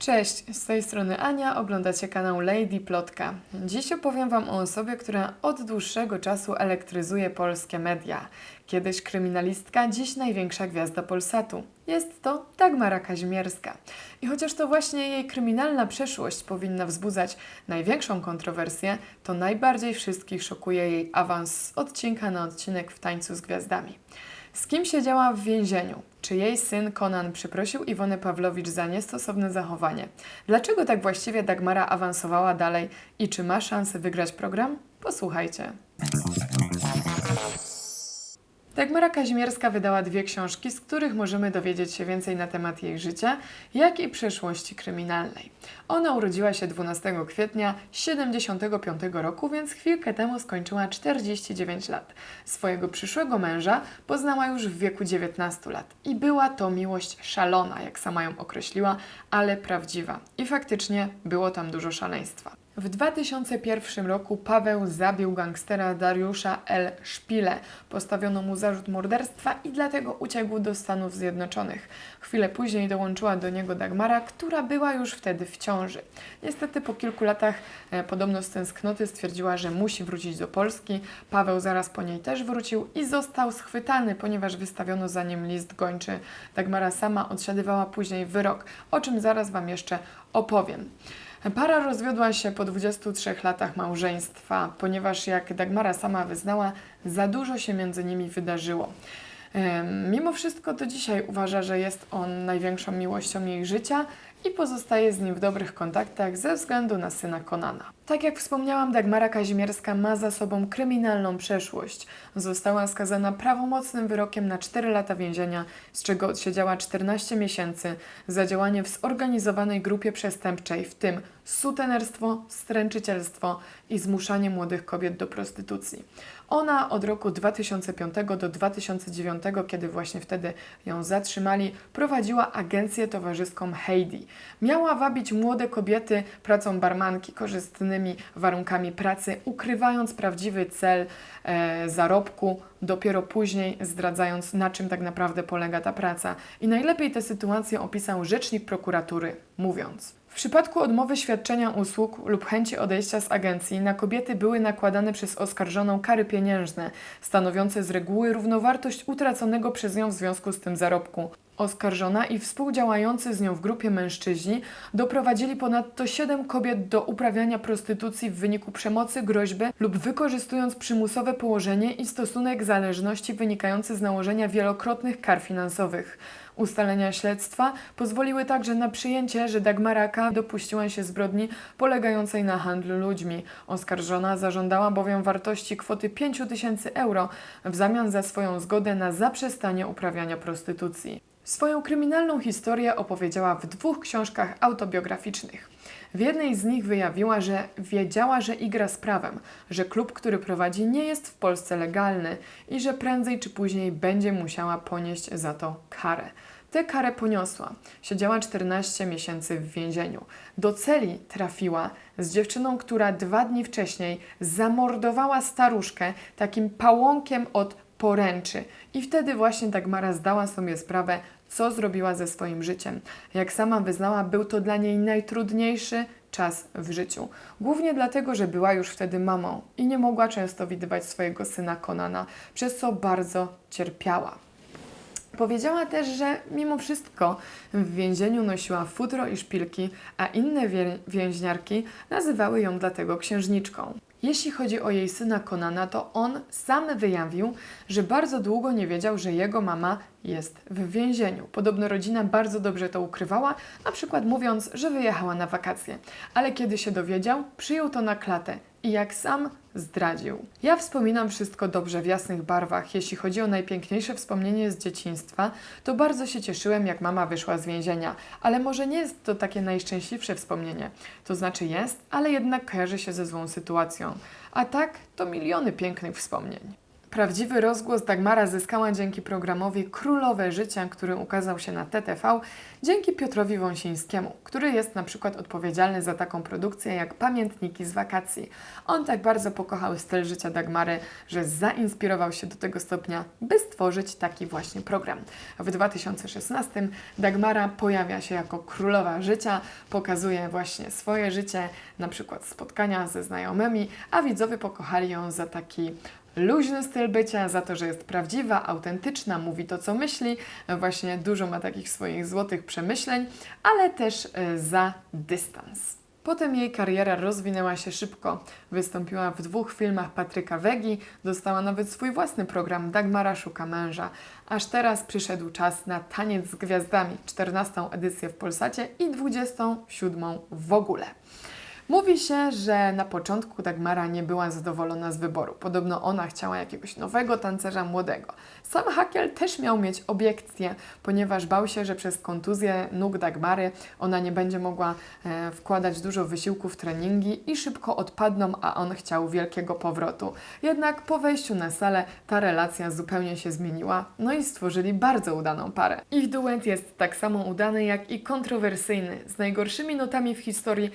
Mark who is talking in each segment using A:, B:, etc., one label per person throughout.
A: Cześć, z tej strony Ania, oglądacie kanał Lady Plotka. Dziś opowiem Wam o osobie, która od dłuższego czasu elektryzuje polskie media. Kiedyś kryminalistka, dziś największa gwiazda Polsatu. Jest to Dagmara Kazimierska. I chociaż to właśnie jej kryminalna przeszłość powinna wzbudzać największą kontrowersję, to najbardziej wszystkich szokuje jej awans z odcinka na odcinek w Tańcu z Gwiazdami. Z kim siedziała w więzieniu? Czy jej syn Konan przeprosił Iwonę Pawlowicz za niestosowne zachowanie? Dlaczego tak właściwie Dagmara awansowała dalej i czy ma szansę wygrać program? Posłuchajcie. Dagmara Kazimierska wydała dwie książki, z których możemy dowiedzieć się więcej na temat jej życia, jak i przeszłości kryminalnej. Ona urodziła się 12 kwietnia 75 roku, więc chwilkę temu skończyła 49 lat. Swojego przyszłego męża poznała już w wieku 19 lat i była to miłość szalona, jak sama ją określiła, ale prawdziwa. I faktycznie było tam dużo szaleństwa. W 2001 roku Paweł zabił gangstera Dariusza L. Szpile. Postawiono mu zarzut morderstwa i dlatego uciekł do Stanów Zjednoczonych. Chwilę później dołączyła do niego Dagmara, która była już wtedy w ciąży. Niestety po kilku latach e, podobno z tęsknoty stwierdziła, że musi wrócić do Polski. Paweł zaraz po niej też wrócił i został schwytany, ponieważ wystawiono za nim list gończy. Dagmara sama odsiadywała później wyrok, o czym zaraz Wam jeszcze opowiem. Para rozwiodła się po 23 latach małżeństwa, ponieważ jak Dagmara sama wyznała, za dużo się między nimi wydarzyło. Mimo wszystko do dzisiaj uważa, że jest on największą miłością jej życia i pozostaje z nim w dobrych kontaktach ze względu na syna Konana. Tak jak wspomniałam, Dagmara Kazimierska ma za sobą kryminalną przeszłość. Została skazana prawomocnym wyrokiem na 4 lata więzienia, z czego odsiedziała 14 miesięcy za działanie w zorganizowanej grupie przestępczej, w tym sutenerstwo, stręczycielstwo i zmuszanie młodych kobiet do prostytucji. Ona od roku 2005 do 2009, kiedy właśnie wtedy ją zatrzymali, prowadziła agencję towarzyską Heidi. Miała wabić młode kobiety pracą barmanki, korzystnymi warunkami pracy, ukrywając prawdziwy cel e, zarobku, dopiero później zdradzając, na czym tak naprawdę polega ta praca. I najlepiej tę sytuację opisał rzecznik prokuratury, mówiąc. W przypadku odmowy świadczenia usług lub chęci odejścia z agencji na kobiety były nakładane przez oskarżoną kary pieniężne, stanowiące z reguły równowartość utraconego przez nią w związku z tym zarobku. Oskarżona i współdziałający z nią w grupie mężczyźni doprowadzili ponadto 7 kobiet do uprawiania prostytucji w wyniku przemocy, groźby lub wykorzystując przymusowe położenie i stosunek zależności wynikający z nałożenia wielokrotnych kar finansowych. Ustalenia śledztwa pozwoliły także na przyjęcie, że Dagmara K. dopuściła się zbrodni polegającej na handlu ludźmi. Oskarżona zażądała bowiem wartości kwoty 5 tysięcy euro w zamian za swoją zgodę na zaprzestanie uprawiania prostytucji. Swoją kryminalną historię opowiedziała w dwóch książkach autobiograficznych. W jednej z nich wyjawiła, że wiedziała, że igra z prawem, że klub, który prowadzi, nie jest w Polsce legalny i że prędzej czy później będzie musiała ponieść za to karę. Tę karę poniosła. Siedziała 14 miesięcy w więzieniu. Do celi trafiła z dziewczyną, która dwa dni wcześniej zamordowała staruszkę takim pałąkiem od poręczy. I wtedy właśnie Dagmara zdała sobie sprawę, co zrobiła ze swoim życiem. Jak sama wyznała, był to dla niej najtrudniejszy czas w życiu. Głównie dlatego, że była już wtedy mamą i nie mogła często widywać swojego syna Konana, przez co bardzo cierpiała. Powiedziała też, że mimo wszystko w więzieniu nosiła futro i szpilki, a inne więźniarki nazywały ją dlatego księżniczką. Jeśli chodzi o jej syna Konana, to on sam wyjawił, że bardzo długo nie wiedział, że jego mama jest w więzieniu. Podobno rodzina bardzo dobrze to ukrywała, na przykład mówiąc, że wyjechała na wakacje. Ale kiedy się dowiedział, przyjął to na klatę i jak sam zdradził. Ja wspominam wszystko dobrze w jasnych barwach. Jeśli chodzi o najpiękniejsze wspomnienie z dzieciństwa, to bardzo się cieszyłem, jak mama wyszła z więzienia, ale może nie jest to takie najszczęśliwsze wspomnienie. To znaczy jest, ale jednak kojarzy się ze złą sytuacją. A tak to miliony pięknych wspomnień. Prawdziwy rozgłos Dagmara zyskała dzięki programowi Królowe Życia, który ukazał się na TTV, dzięki Piotrowi Wąsińskiemu, który jest na przykład odpowiedzialny za taką produkcję jak Pamiętniki z wakacji. On tak bardzo pokochał styl życia Dagmary, że zainspirował się do tego stopnia, by stworzyć taki właśnie program. W 2016 Dagmara pojawia się jako królowa życia, pokazuje właśnie swoje życie, na przykład spotkania ze znajomymi, a widzowie pokochali ją za taki luźny styl bycia, za to, że jest prawdziwa, autentyczna, mówi to, co myśli, właśnie dużo ma takich swoich złotych przemyśleń, ale też e, za dystans. Potem jej kariera rozwinęła się szybko. Wystąpiła w dwóch filmach Patryka Wegi, dostała nawet swój własny program Dagmara szuka męża. Aż teraz przyszedł czas na Taniec z Gwiazdami, 14. edycję w Polsacie i 27. w ogóle. Mówi się, że na początku Dagmara nie była zadowolona z wyboru. Podobno ona chciała jakiegoś nowego tancerza młodego. Sam Hakiel też miał mieć obiekcję, ponieważ bał się, że przez kontuzję nóg Dagmary ona nie będzie mogła e, wkładać dużo wysiłku w treningi i szybko odpadną, a on chciał wielkiego powrotu. Jednak po wejściu na salę ta relacja zupełnie się zmieniła, no i stworzyli bardzo udaną parę. Ich duet jest tak samo udany, jak i kontrowersyjny. Z najgorszymi notami w historii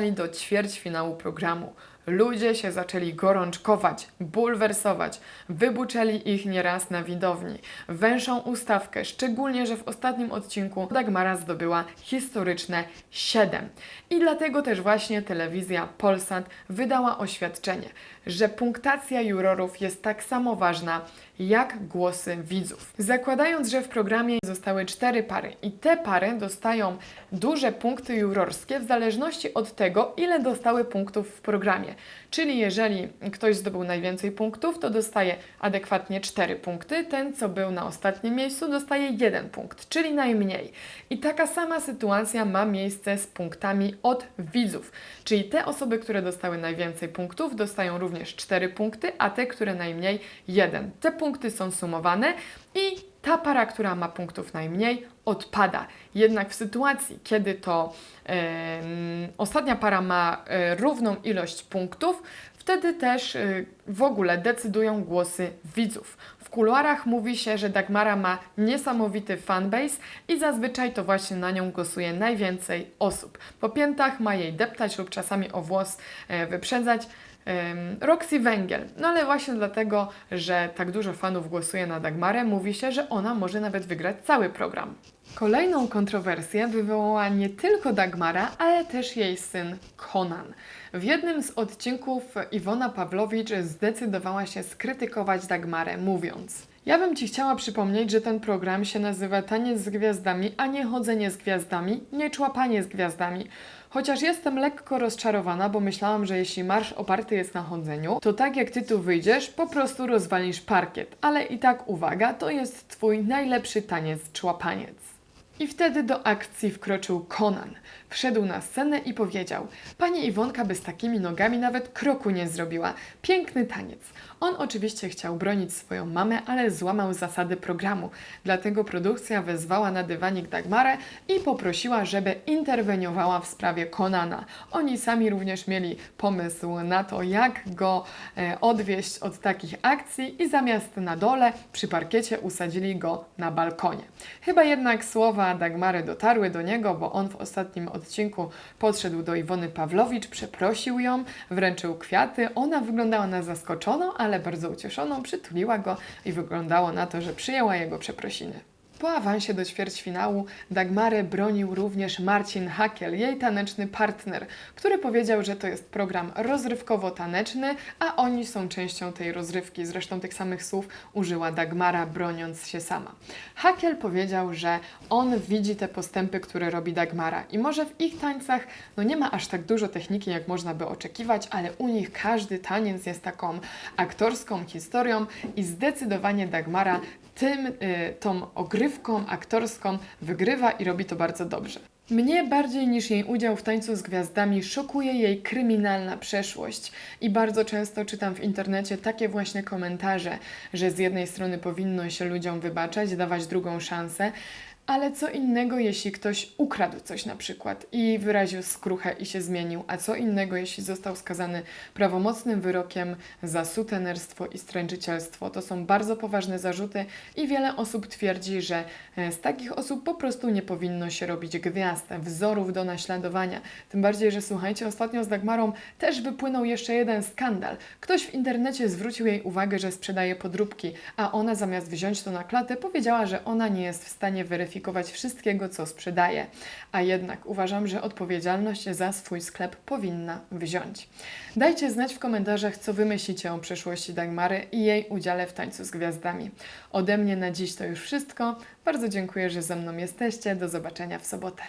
A: awansowali do ćwierćfinału programu. Ludzie się zaczęli gorączkować, bulwersować, wybuczeli ich nieraz na widowni. Wężą ustawkę, szczególnie, że w ostatnim odcinku Dagmara zdobyła historyczne 7. I dlatego też właśnie telewizja Polsat wydała oświadczenie, że punktacja jurorów jest tak samo ważna jak głosy widzów. Zakładając, że w programie zostały cztery pary i te pary dostają duże punkty jurorskie w zależności od tego, ile dostały punktów w programie. Czyli jeżeli ktoś zdobył najwięcej punktów, to dostaje adekwatnie 4 punkty, ten co był na ostatnim miejscu dostaje 1 punkt, czyli najmniej. I taka sama sytuacja ma miejsce z punktami od widzów. Czyli te osoby, które dostały najwięcej punktów, dostają również 4 punkty, a te, które najmniej 1. Te punkty są sumowane i ta para, która ma punktów najmniej, odpada. Jednak w sytuacji, kiedy to ostatnia para ma e, równą ilość punktów, wtedy też e, w ogóle decydują głosy widzów. W kuluarach mówi się, że Dagmara ma niesamowity fanbase i zazwyczaj to właśnie na nią głosuje najwięcej osób. Po piętach ma jej deptać lub czasami o włos e, wyprzedzać. Roxy Węgiel. No ale właśnie dlatego, że tak dużo fanów głosuje na Dagmarę, mówi się, że ona może nawet wygrać cały program. Kolejną kontrowersję wywołała nie tylko Dagmara, ale też jej syn Conan. W jednym z odcinków Iwona Pawlowicz zdecydowała się skrytykować Dagmarę, mówiąc: Ja bym Ci chciała przypomnieć, że ten program się nazywa Taniec z Gwiazdami, a nie chodzenie z gwiazdami, nie człapanie z gwiazdami. Chociaż jestem lekko rozczarowana, bo myślałam, że jeśli marsz oparty jest na chodzeniu, to tak jak ty tu wyjdziesz, po prostu rozwalisz parkiet. Ale i tak uwaga, to jest twój najlepszy taniec człapaniec. I wtedy do akcji wkroczył Conan. Wszedł na scenę i powiedział: Pani Iwonka by z takimi nogami nawet kroku nie zrobiła. Piękny taniec. On oczywiście chciał bronić swoją mamę, ale złamał zasady programu. Dlatego produkcja wezwała na dywanik Dagmarę i poprosiła, żeby interweniowała w sprawie Konana. Oni sami również mieli pomysł na to, jak go e, odwieść od takich akcji i zamiast na dole przy parkiecie usadzili go na balkonie. Chyba jednak słowa Dagmary dotarły do niego, bo on w ostatnim odcinku podszedł do Iwony Pawlowicz, przeprosił ją, wręczył kwiaty. Ona wyglądała na zaskoczoną, ale bardzo ucieszoną, przytuliła go i wyglądało na to, że przyjęła jego przeprosiny. Po awansie do ćwierćfinału Dagmarę bronił również Marcin Hakiel, jej taneczny partner, który powiedział, że to jest program rozrywkowo-taneczny, a oni są częścią tej rozrywki. Zresztą tych samych słów użyła Dagmara, broniąc się sama. Hakiel powiedział, że on widzi te postępy, które robi Dagmara i może w ich tańcach no nie ma aż tak dużo techniki, jak można by oczekiwać, ale u nich każdy taniec jest taką aktorską historią i zdecydowanie Dagmara tym, y, tą ogrywką aktorską wygrywa i robi to bardzo dobrze. Mnie bardziej niż jej udział w tańcu z gwiazdami szokuje jej kryminalna przeszłość i bardzo często czytam w internecie takie właśnie komentarze, że z jednej strony powinno się ludziom wybaczać, dawać drugą szansę, Ale co innego, jeśli ktoś ukradł coś na przykład i wyraził skruchę i się zmienił, a co innego, jeśli został skazany prawomocnym wyrokiem za sutenerstwo i stręczycielstwo. To są bardzo poważne zarzuty i wiele osób twierdzi, że e, z takich osób po prostu nie powinno się robić gwiazd, wzorów do naśladowania. Tym bardziej, że słuchajcie, ostatnio z Dagmarą też wypłynął jeszcze jeden skandal. Ktoś w internecie zwrócił jej uwagę, że sprzedaje podróbki, a ona zamiast wziąć to na klatę powiedziała, że ona nie jest w stanie weryfikować wszystkiego, co sprzedaje. A jednak uważam, że odpowiedzialność za swój sklep powinna wziąć. Dajcie znać w komentarzach, co wy myślicie o przeszłości Dagmary i jej udziale w tańcu z gwiazdami. Ode mnie na dziś to już wszystko. Bardzo dziękuję, że ze mną jesteście. Do zobaczenia w sobotę.